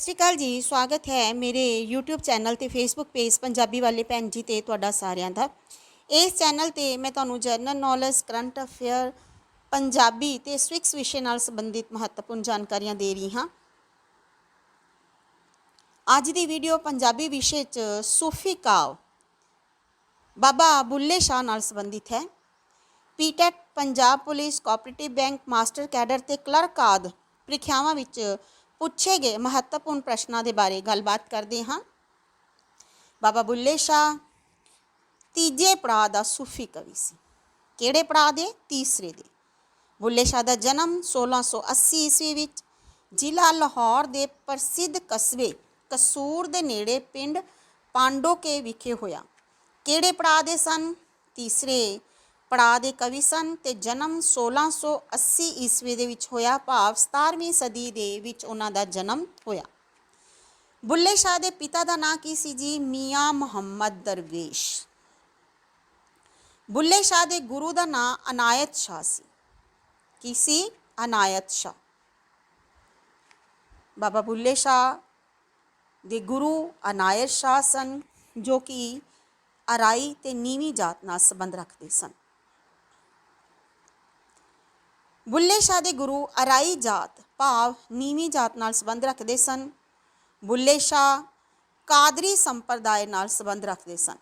ਸਤਿ ਸ਼੍ਰੀ ਅਕਾਲ ਜੀ, ਸਵਾਗਤ ਹੈ ਮੇਰੇ YouTube ਚੈਨਲ ਤੇ Facebook ਪੇਜ ਪੰਜਾਬੀ ਵਾਲੇ ਭੈਣ ਜੀ ਤੇ ਤੁਹਾਡਾ ਸਾਰਿਆਂ ਦਾ। ਇਸ ਚੈਨਲ ਤੇ ਮੈਂ ਤੁਹਾਨੂੰ general knowledge current affair Punjabi ਤੇ ਸਵਿਕਸ ਵਿਸ਼ੇ ਨਾਲ ਸੰਬੰਧਿਤ ਮਹੱਤਵਪੂਰਨ ਜਾਣਕਾਰੀਆਂ ਦੇ ਰਹੀ ਹਾਂ। ਅੱਜ ਦੀ ਵੀਡੀਓ ਪੰਜਾਬੀ ਵਿਸ਼ੇ 'ਚ ਸੂਫੀ ਕਾਵ, ਬਾਬਾ ਬੁੱਲੇ ਸ਼ਾਹ ਨਾਲ ਸੰਬੰਧਿਤ ਹੈ। PTET Punjab police cooperative bank master cadre ਤੇ ਕਲਰਕ ਆਦਿ ਪ੍ਰੀਖਿਆਵਾਂ ਵਿੱਚ ਪੁੱਛੇ ਗਏ ਮਹੱਤਵਪੂਰਨ ਪ੍ਰਸ਼ਨਾਂ ਦੇ ਬਾਰੇ ਗੱਲਬਾਤ ਕਰਦੇ ਹਾਂ। ਬਾਬਾ ਬੁੱਲੇ ਸ਼ਾਹ, ਤੀਜੇ ਪੜਾਅ ਦਾ ਸੂਫੀ ਕਵੀ ਸੀ। ਕਿਹੜੇ ਪੜਾਅ ਦੇ? ਤੀਸਰੇ ਦੇ। ਬੁੱਲੇ ਸ਼ਾਹ ਦਾ ਜਨਮ 1680 ਈਸਵੀ ਵਿੱਚ ਜ਼ਿਲ੍ਹਾ ਲਾਹੌਰ ਦੇ ਪ੍ਰਸਿੱਧ ਕਸਬੇ ਕਸੂਰ ਦੇ ਨੇੜੇ ਪਿੰਡ ਪਾਂਡੋਕੇ ਵਿਖੇ ਹੋਇਆ। ਕਿਹੜੇ ਪੜਾਅ ਦੇ ਸਨ? ਤੀਸਰੇ। ਪੜਾਅ ਦੇ ਕਵੀ ਸਨ ਤੇ ਜਨਮ 1680 ਈਸਵੀ ਦੇ ਵਿੱਚ ਹੋਇਆ, ਭਾਵ 17ਵੀਂ ਸਦੀ ਦੇ ਵਿੱਚ ਉਹਨਾਂ ਦਾ ਜਨਮ ਹੋਇਆ। ਬੁੱਲੇ ਸ਼ਾਹ ਦੇ ਪਿਤਾ ਦਾ ਨਾਂ ਕੀ ਸੀ ਜੀ? ਮੀਆਂ ਮੁਹੰਮਦ ਦਰਵੇਸ਼। ਬੁੱਲੇ ਸ਼ਾਹ ਦੇ ਗੁਰੂ ਦਾ ਨਾਂ ਅਨਾਇਤ ਸ਼ਾਹ ਸੀ। ਕੀ ਸੀ? ਅਨਾਇਤ ਸ਼ਾਹ। ਬਾਬਾ ਬੁੱਲੇ ਸ਼ਾਹ ਦੇ ਗੁਰੂ ਅਨਾਇਤ ਸ਼ਾਹ ਸਨ, ਜੋ ਕਿ ਅਰਾਈ ਤੇ ਨੀਵੀਂ ਜਾਤ ਨਾਲ ਸੰਬੰਧ ਰੱਖਦੇ ਸਨ। ਬੁੱਲੇ ਸ਼ਾਹ ਦੇ ਗੁਰੂ ਅਰਾਈ ਜਾਤ ਭਾਵ ਨੀਵੀਂ ਜਾਤ ਨਾਲ ਸੰਬੰਧ ਰੱਖਦੇ ਸਨ। ਬੁੱਲੇ ਸ਼ਾਹ ਕਾਦਰੀ ਸੰਪਰਦਾਇ ਨਾਲ ਸੰਬੰਧ ਰੱਖਦੇ ਸਨ।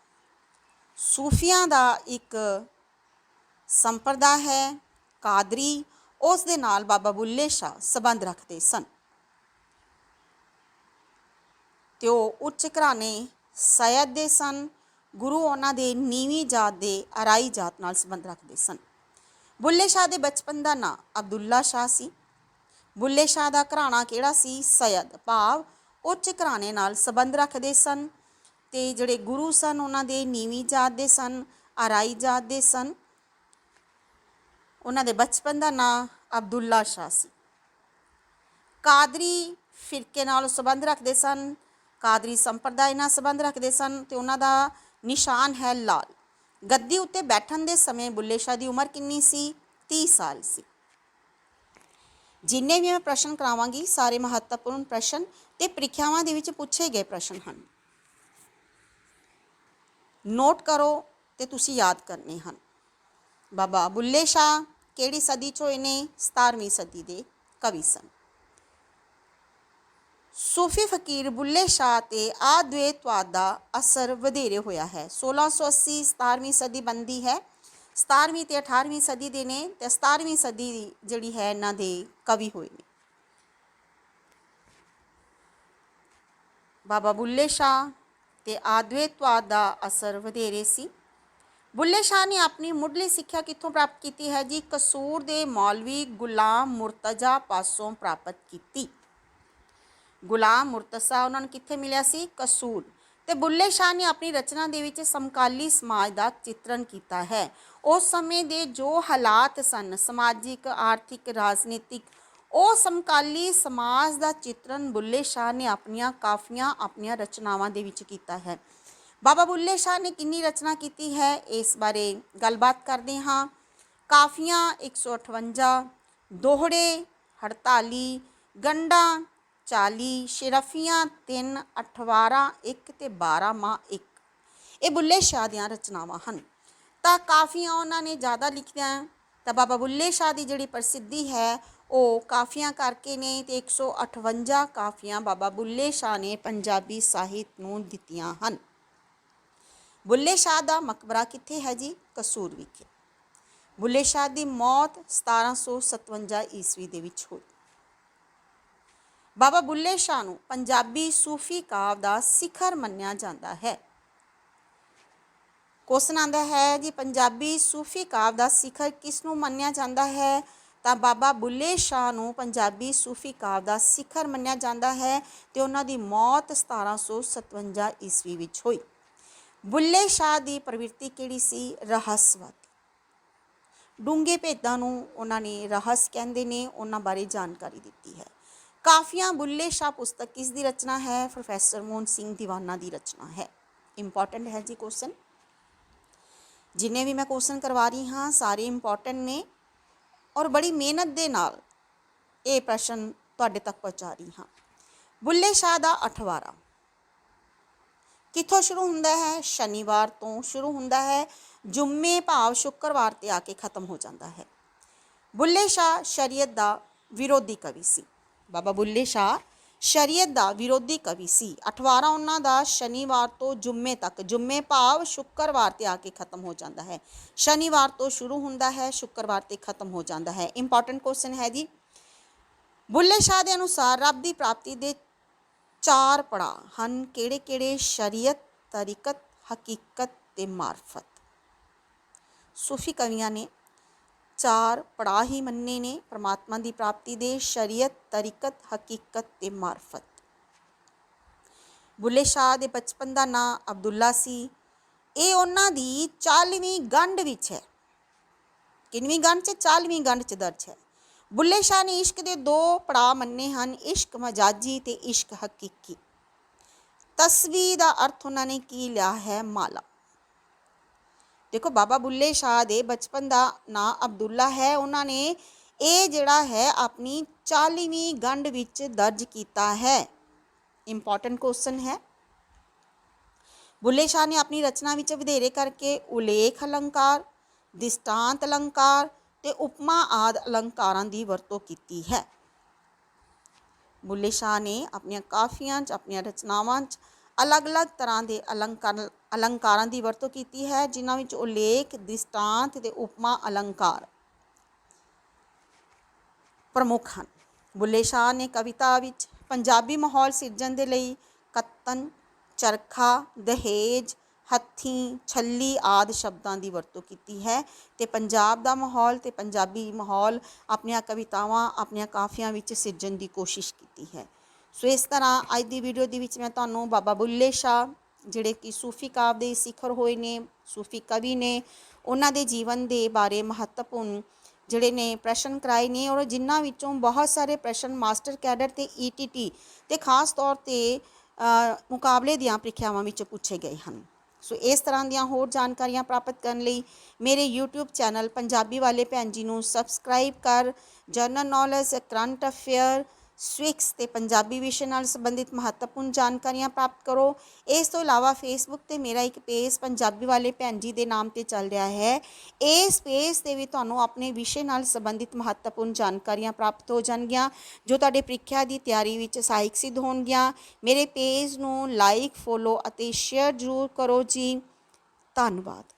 ਸੂਫੀਆਂ ਦਾ ਇੱਕ ਸੰਪਰਦਾ ਹੈ, ਕਾਦਰੀ, ਉਸ ਦੇ ਨਾਲ ਬਾਬਾ ਬੁੱਲੇ ਸ਼ਾਹ ਸੰਬੰਧ ਰੱਖਦੇ ਸਨ। ਤੇ ਉਹ ਉੱਚ ਘਰਾਣੇ ਸੈਦ ਦੇ ਸਨ। ਗੁਰੂ ਉਹਨਾਂ ਦੇ ਨੀਵੀਂ ਜਾਤ ਦੇ ਅਰਾਈ ਜਾਤ ਨਾਲ ਸੰਬੰਧ ਰੱਖਦੇ ਸਨ। ਬੁੱਲੇ ਸ਼ਾਹ ਦੇ ਬਚਪਨ ਦਾ ਨਾਂ ਅਬਦੁੱਲਾ ਸ਼ਾਹ ਸੀ। ਬੁੱਲੇ ਸ਼ਾਹ ਦਾ ਘਰਾਣਾ ਕਿਹੜਾ ਸੀ? ਸੈਦ ਭਾਵ ਉੱਚ ਘਰਾਣੇ ਨਾਲ ਸੰਬੰਧ ਰੱਖਦੇ ਸਨ ਤੇ ਜਿਹੜੇ ਗੁਰੂ ਸਨ, ਉਹਨਾਂ ਦੇ ਨੀਵੀਂ ਜਾਤ ਦੇ ਸਨ, ਆਰਾਈ ਜਾਤ ਦੇ ਸਨ। ਉਹਨਾਂ ਦੇ ਬਚਪਨ ਦਾ ਨਾਂ ਅਬਦੁੱਲਾ ਸ਼ਾਹ ਸੀ। ਕਾਦਰੀ ਫਿਰਕੇ ਨਾਲ ਸੰਬੰਧ ਰੱਖਦੇ ਸਨ। ਕਾਦਰੀ ਸੰਪਰਦਾਇ ਨਾਲ ਸੰਬੰਧ ਰੱਖਦੇ ਸਨ ਤੇ ਉਹਨਾਂ ਦਾ ਨਿਸ਼ਾਨ ਹੈ ਲਾਲ। ਗੱਦੀ ਉੱਤੇ ਬੈਠਣ ਦੇ ਸਮੇਂ ਬੁੱਲੇ ਸ਼ਾਹ ਦੀ ਉਮਰ ਕਿੰਨੀ ਸੀ? 30 ਸਾਲ ਸੀ। ਜਿੰਨੇ ਵੀ ਮੈਂ ਪ੍ਰਸ਼ਨ ਕਰਾਵਾਂਗੀ, ਸਾਰੇ ਮਹੱਤਵਪੂਰਨ ਪ੍ਰਸ਼ਨ ਤੇ ਪ੍ਰੀਖਿਆਵਾਂ ਦੇ ਵਿੱਚ ਪੁੱਛੇ ਗਏ ਪ੍ਰਸ਼ਨ ਹਨ। ਨੋਟ ਕਰੋ ਤੇ ਤੁਸੀਂ ਯਾਦ ਕਰਨੇ ਹਨ। ਬਾਬਾ ਬੁੱਲੇ ਸ਼ਾਹ ਕਿਹੜੀ ਸਦੀ ਚ ਹੋਏ ਨੇ 17ਵੀਂ ਸਦੀ ਦੇ ਕਵੀ ਸਨ? ਸੂਫੀ ਫਕੀਰ ਬੁੱਲੇ ਸ਼ਾਹ ਤੇ ਆਦਵੈਤਵਾਦ ਦਾ ਅਸਰ ਵਧੇਰੇ ਹੋਇਆ ਹੈ। 1680 17ਵੀਂ ਸਦੀ ਬੰਦੀ ਹੈ। 17ਵੀਂ ਤੇ 18ਵੀਂ ਸਦੀ ਦੇ ਨੇ ਤੇ 17ਵੀਂ ਸਦੀ ਦੀ ਜਿਹੜੀ ਹੈ ਇਹਨਾਂ ਦੇ ਕਵੀ ਹੋਏ ਨੇ। ਬਾਬਾ ਬੁੱਲੇ ਸ਼ਾਹ ਤੇ ਆਦਵੇਤਵਾਦ ਦਾ ਅਸਰ ਵਧੇਰੇ ਸੀ। ਬੁੱਲੇ ਸ਼ਾਹ ਨੇ ਆਪਣੀ ਮੁੱਢਲੀ ਸਿੱਖਿਆ ਕਿੱਥੋਂ ਪ੍ਰਾਪਤ ਕੀਤੀ ਹੈ ਜੀ? ਕਸੂਰ ਦੇ ਮੌਲਵੀ ਗੁਲਾਮ ਮੁਰਤਜ਼ਾ ਪਾਸੋਂ ਪ੍ਰਾਪਤ ਕੀਤੀ। ਗੁਲਾਮ ਮੁਰਤਜ਼ਾ ਉਹਨਾਂ ਨੂੰ ਕਿੱਥੇ ਮਿਲਿਆ ਸੀ? ਕਸੂਰ ਤੇ ਬੁੱਲੇ ਸ਼ਾਹ ਨੇ ਆਪਣੀ ਰਚਨਾ ਦੇ ਵਿੱਚ ਸਮਕਾਲੀ ਸਮਾਜ ਦਾ ਚਿੱਤਰਣ ਕੀਤਾ ਹੈ। ਉਸ ਸਮੇਂ ਦੇ ਜੋ ਹਾਲਾਤ ਸਨ, ਸਮਾਜਿਕ, ਆਰਥਿਕ, ਰਾਜਨੀਤਿਕ, ਉਹ ਸਮਕਾਲੀ ਸਮਾਜ ਦਾ ਚਿੱਤਰਣ ਬੁੱਲੇ ਸ਼ਾਹ ਨੇ ਆਪਣੀਆਂ ਕਾਫੀਆਂ, ਆਪਣੀਆਂ ਰਚਨਾਵਾਂ ਦੇ ਵਿੱਚ ਕੀਤਾ ਹੈ। ਬਾਬਾ ਬੁੱਲੇ ਸ਼ਾਹ ਨੇ ਕਿੰਨੀ ਰਚਨਾ ਕੀਤੀ ਹੈ? ਇਸ ਬਾਰੇ ਗੱਲਬਾਤ ਕਰਦੇ ਹਾਂ। ਕਾਫੀਆਂ 158 ਦੋਹੜੇ 48 ਗੰਡਾ 40 ਸ਼ਰਫੀਆਂ 3 18 1 ਤੇ 12 ਮਾਂ 1 ਇਹ ਬੁੱਲੇ ਸ਼ਾਹ ਦੀਆਂ ਰਚਨਾਵਾਂ ਹਨ। ਤਾਂ ਕਾਫੀਆਂ ਉਹਨਾਂ ਨੇ ਜ਼ਿਆਦਾ ਲਿਖੀਆਂ। ਤਾਂ ਬਾਬਾ ਬੁੱਲੇ ਸ਼ਾਹ ਦੀ ਜਿਹੜੀ ਪ੍ਰਸਿੱਧੀ ਹੈ, ਉਹ ਕਾਫੀਆਂ ਕਰਕੇ ਨੇ ਤੇ 158 ਕਾਫੀਆਂ ਬਾਬਾ ਬੁੱਲੇ ਸ਼ਾਹ ਨੇ ਪੰਜਾਬੀ ਸਾਹਿਤ ਨੂੰ ਦਿੱਤੀਆਂ ਹਨ। ਬੁੱਲੇ ਸ਼ਾਹ ਦਾ ਮਕਬਰਾ ਕਿੱਥੇ ਹੈ ਜੀ? ਕਸੂਰ ਵਿਖੇ। ਬੁੱਲੇ ਸ਼ਾਹ ਦੀ ਮੌਤ 1757 ਈਸਵੀ ਦੇ ਵਿੱਚ ਹੋਈ। ਬਾਬਾ ਬੁੱਲੇ ਸ਼ਾਹ ਨੂੰ ਪੰਜਾਬੀ ਸੂਫੀ ਕਾਵ ਦਾ ਸਿਖਰ ਮੰਨਿਆ ਜਾਂਦਾ ਹੈ। ਕੁਐਸਚਨ ਆਂਦਾ ਹੈ ਜੀ ਪੰਜਾਬੀ ਸੂਫੀ ਕਾਵ ਦਾ ਸਿਖਰ ਕਿਸ ਨੂੰ ਮੰਨਿਆ ਜਾਂਦਾ ਹੈ? ਤਾਂ ਬਾਬਾ ਬੁੱਲੇ ਸ਼ਾਹ ਨੂੰ ਪੰਜਾਬੀ ਸੂਫੀ ਕਾਵ ਦਾ ਸਿਖਰ ਮੰਨਿਆ ਜਾਂਦਾ ਹੈ ਤੇ ਉਹਨਾਂ ਦੀ ਮੌਤ 1757 ਈਸਵੀ ਵਿੱਚ ਹੋਈ। ਬੁੱਲੇ ਸ਼ਾਹ ਦੀ ਪ੍ਰਵਿਰਤੀ ਕਿਹੜੀ ਸੀ? ਰਹੱਸਵਾਦੀ। ਡੂੰਘੇ ਭੇਦਾਂ ਨੂੰ ਉਹਨਾਂ ਨੇ ਰਹੱਸ ਕਹਿੰਦੇ ਨੇ, ਉਹਨਾਂ ਬਾਰੇ ਜਾਣਕਾਰੀ ਦਿੱਤੀ ਹੈ। ਕਾਫੀਆਂ ਬੁੱਲੇ ਸ਼ਾਹ ਪੁਸਤਕ ਕਿਸ ਦੀ ਰਚਨਾ ਹੈ, ਪ੍ਰੋਫੈਸਰ ਮੋਹਨ ਸਿੰਘ ਦੀਵਾਨਾ ਦੀ ਰਚਨਾ ਹੈ। ਇੰਪੋਰਟੈਂਟ ਹੈ ਜੀ ਕੁਐਸਚਨ ਜਿੰਨੇ ਵੀ ਮੈਂ ਕੁਐਸਚਨ ਕਰਵਾ ਰਹੀ ਹਾਂ, ਸਾਰੇ ਇੰਪੋਰਟੈਂਟ ਨੇ ਔਰ ਬੜੀ ਮਿਹਨਤ ਦੇ ਨਾਲ ਇਹ ਪ੍ਰਸ਼ਨ ਤੁਹਾਡੇ ਤੱਕ ਪਹੁੰਚਾ ਰਹੀ ਹਾਂ। ਬੁੱਲੇ ਸ਼ਾਹ ਦਾ ਅਠਵਾਰਾ। ਕਿੱਥੋਂ ਸ਼ੁਰੂ ਹੁੰਦਾ ਹੈ? ਸ਼ਨੀਵਾਰ ਤੋਂ ਸ਼ੁਰੂ ਹੁੰਦਾ ਹੈ। ਜੁਮੇ ਭਾਵ ਸ਼ੁੱਕਰਵਾਰ ਤੇ ਆ ਕੇ ਖਤਮ ਹੋ ਜਾਂਦਾ ਹੈ। ਬੁੱਲੇ ਸ਼ਾਹ ਸ਼ਰੀਅਤ ਦਾ ਵਿਰੋਧੀ ਕਵੀ ਸੀ। ਬਾਬਾ ਬੁੱਲੇ ਸ਼ਾਹ, ਸ਼ਰੀਅਤ ਦਾ ਵਿਰੋਧੀ ਕਵੀ ਸੀ। ਅਠਵਾਰਾ ਉਹਨਾਂ ਦਾ ਸ਼ਨੀਵਾਰ ਤੋਂ ਜੁਮੇ ਤੱਕ, ਜੁਮੇ ਭਾਵ ਸ਼ੁੱਕਰਵਾਰ ਤੇ ਆ ਕੇ ਖਤਮ ਹੋ ਜਾਂਦਾ ਹੈ। ਸ਼ਨੀਵਾਰ ਤੋਂ ਸ਼ੁਰੂ ਹੁੰਦਾ ਹੈ, ਸ਼ੁੱਕਰਵਾਰ ਤੇ ਖਤਮ ਹੋ ਜਾਂਦਾ ਹੈ। ਇੰਪੋਰਟੈਂਟ ਕੁਐਸਚਨ ਹੈ ਜੀ। ਬੁੱਲੇ ਸ਼ਾਹ ਦੇ ਅਨੁਸਾਰ ਰੱਬ ਦੀ ਪ੍ਰਾਪਤੀ ਦੇ ਚਾਰ ਪੜਾਅ ਹਨ। ਕਿਹੜੇ ਕਿਹੜੇ ਸ਼ਰੀਅਤ, ਤਰੀਕਤ, ਹਕੀਕਤ ਤੇ ਮਾਰਫਤ। ਸੂਫੀ ਕਵੀਆਂ ਨੇ ਚਾਰ ਪੜਾਅ ਹੀ ਮੰਨੇ ਨੇ, ਪ੍ਰਮਾਤਮਾ ਦੀ ਪ੍ਰਾਪਤੀ ਦੇ, ਸ਼ਰੀਅਤ, ਤਰੀਕਤ, ਹਕੀਕਤ ਤੇ ਮਾਰਫਤ। ਬੁੱਲੇ ਸ਼ਾਹ ਦੇ ਬਚਪਨ ਦਾ ਨਾਂ ਅਬਦੁੱਲਾ ਸੀ। ਇਹ ਉਹਨਾਂ ਦੀ 40ਵੀਂ ਗੰਢ ਵਿੱਚ ਹੈ। ਕਿੰਨਵੀਂ ਗੰਢ 'ਚ? 40ਵੀਂ ਗੰਢ 'ਚ ਦਰਜ ਹੈ। ਬੁੱਲੇ ਸ਼ਾਹ ਨੇ ਇਸ਼ਕ ਦੇ ਦੋ ਪੜਾਅ ਮੰਨੇ ਹਨ, ਇਸ਼ਕ ਮਜਾਜੀ ਤੇ ਇਸ਼ਕ ਹਕੀਕੀ। ਤਸਵੀ ਦਾ ਅਰਥ ਉਹਨਾਂ ਨੇ ਕੀ ਲਿਆ ਹੈ? ਮਾਲਾ। ਦੇਖੋ ਬਾਬਾ ਬੁੱਲੇ ਸ਼ਾਹ ਦੇ ਬਚਪਨ ਦਾ ਨਾਂ ਅਬਦੁੱਲਾ ਹੈ। ਉਹਨਾਂ ਨੇ ਇਹ ਜਿਹੜਾ ਹੈ ਆਪਣੀ 40ਵੀਂ ਗੰਢ ਵਿੱਚ ਦਰਜ ਕੀਤਾ ਹੈ। ਇੰਪੋਰਟੈਂਟ ਕੁਐਸਚਨ ਹੈ। ਬੁੱਲੇ ਸ਼ਾਹ ਨੇ ਆਪਣੀ ਰਚਨਾ ਵਿੱਚ ਵਧੇਰੇ ਕਰਕੇ ਉਲੇਖ ਅਲੰਕਾਰ ਦਿਸਤਾਂਤ ਅਲੰਕਾਰ ਤੇ ਉਪਮਾ ਆਦ ਅਲੰਕਾਰਾਂ ਦੀ ਵਰਤੋਂ ਕੀਤੀ ਹੈ। ਬੁੱਲੇ ਸ਼ਾਹ ਨੇ ਆਪਣੀਆਂ ਕਾਫੀਆਂ 'ਚ, ਆਪਣੀਆਂ ਰਚਨਾਵਾਂ 'ਚ ਅਲੱਗ-ਅਲੱਗ ਤਰ੍ਹਾਂ ਦੇ ਅਲੰਕਾਰ, ਅਲੰਕਾਰਾਂ ਦੀ ਵਰਤੋਂ ਕੀਤੀ ਹੈ, ਜਿਨ੍ਹਾਂ ਵਿੱਚ ਉਲੇਖ ਦਿਸਤਾਂਤ ਤੇ ਉਪਮਾ ਅਲੰਕਾਰ ਪ੍ਰਮੁੱਖ ਹਨ। ਬੁੱਲੇ ਸ਼ਾਹ ਨੇ ਕਵਿਤਾ ਵਿੱਚ ਪੰਜਾਬੀ ਮਾਹੌਲ ਸਿਰਜਣ ਦੇ ਲਈ ਕਤਨ, ਚਰਖਾ, ਦਹੇਜ, ਹੱਥੀਂ, ਛੱਲੀ ਆਦ ਸ਼ਬਦਾਂ ਦੀ ਵਰਤੋਂ ਕੀਤੀ ਹੈ ਤੇ ਪੰਜਾਬ ਦਾ ਮਾਹੌਲ ਤੇ ਪੰਜਾਬੀ ਮਾਹੌਲ ਆਪਣੀਆਂ ਕਵਿਤਾਵਾਂ, ਆਪਣੀਆਂ ਕਾਫੀਆਂ ਵਿੱਚ ਸਿਰਜਣ ਦੀ ਕੋਸ਼ਿਸ਼ ਕੀਤੀ ਹੈ। ਸੋ ਇਸ ਤਰ੍ਹਾਂ ਅੱਜ ਦੀ ਵੀਡੀਓ ਦੇ ਵਿੱਚ ਮੈਂ ਤੁਹਾਨੂੰ ਬਾਬਾ ਬੁੱਲੇ ਸ਼ਾਹ, ਜਿਹੜੇ ਕਿ ਸੂਫੀ ਕਾਵ ਦੇ ਸਿਖਰ ਹੋਏ ਨੇ, ਸੂਫੀ ਕਵੀ ਨੇ, ਉਹਨਾਂ ਦੇ ਜੀਵਨ ਦੇ ਬਾਰੇ ਮਹੱਤਵਪੂਰਨ ਜਿਹੜੇ ਨੇ ਪ੍ਰਸ਼ਨ ਕਰਾਏ ਨੇ ਔਰ ਜਿਨ੍ਹਾਂ ਵਿੱਚੋਂ ਬਹੁਤ ਸਾਰੇ ਪ੍ਰਸ਼ਨ ਮਾਸਟਰ ਕੈਡਰ ਤੇ ਈਟੀਟੀ ਤੇ ਖਾਸ ਤੌਰ ਤੇ ਮੁਕਾਬਲੇ ਦੀਆਂ ਪ੍ਰੀਖਿਆਵਾਂ ਵਿੱਚ ਪੁੱਛੇ ਗਏ ਹਨ। ਸੋ ਇਸ ਤਰ੍ਹਾਂ ਦੀਆਂ ਹੋਰ ਜਾਣਕਾਰੀਆਂ ਪ੍ਰਾਪਤ ਕਰਨ ਲਈ ਮੇਰੇ YouTube ਚੈਨਲ ਪੰਜਾਬੀ ਵਾਲੇ ਭੈਣ ਜੀ ਨੂੰ ਸਬਸਕ੍ਰਾਈਬ ਕਰ general knowledge current affair civics ਤੇ ਪੰਜਾਬੀ ਵਿਸ਼ੇ ਨਾਲ ਸੰਬੰਧਿਤ ਮਹੱਤਵਪੂਰਨ ਜਾਣਕਾਰੀਆਂ ਪ੍ਰਾਪਤ ਕਰੋ। ਇਸ ਤੋਂ ਇਲਾਵਾ ਫੇਸਬੁੱਕ ਤੇ ਮੇਰਾ ਇੱਕ ਪੇਜ ਪੰਜਾਬੀ ਵਾਲੇ ਭੈਣ ਜੀ ਦੇ ਨਾਮ ਤੇ ਚੱਲ ਰਿਹਾ ਹੈ। ਇਸ ਪੇਜ ਤੇ ਵੀ ਤੁਹਾਨੂੰ ਆਪਣੇ ਵਿਸ਼ੇ ਨਾਲ ਸੰਬੰਧਿਤ ਮਹੱਤਵਪੂਰਨ ਜਾਣਕਾਰੀਆਂ ਪ੍ਰਾਪਤ ਹੋ ਜਾਣਗੀਆਂ, ਜੋ ਤੁਹਾਡੇ ਪ੍ਰੀਖਿਆ ਦੀ ਤਿਆਰੀ ਵਿੱਚ ਸਹਾਇਕ ਸਿੱਧ ਹੋਣਗੀਆਂ। ਮੇਰੇ ਪੇਜ ਨੂੰ ਲਾਈਕ ਫੋਲੋ ਅਤੇ ਸ਼ੇਅਰ ਜ਼ਰੂਰ ਕਰੋ ਜੀ। ਧੰਨਵਾਦ।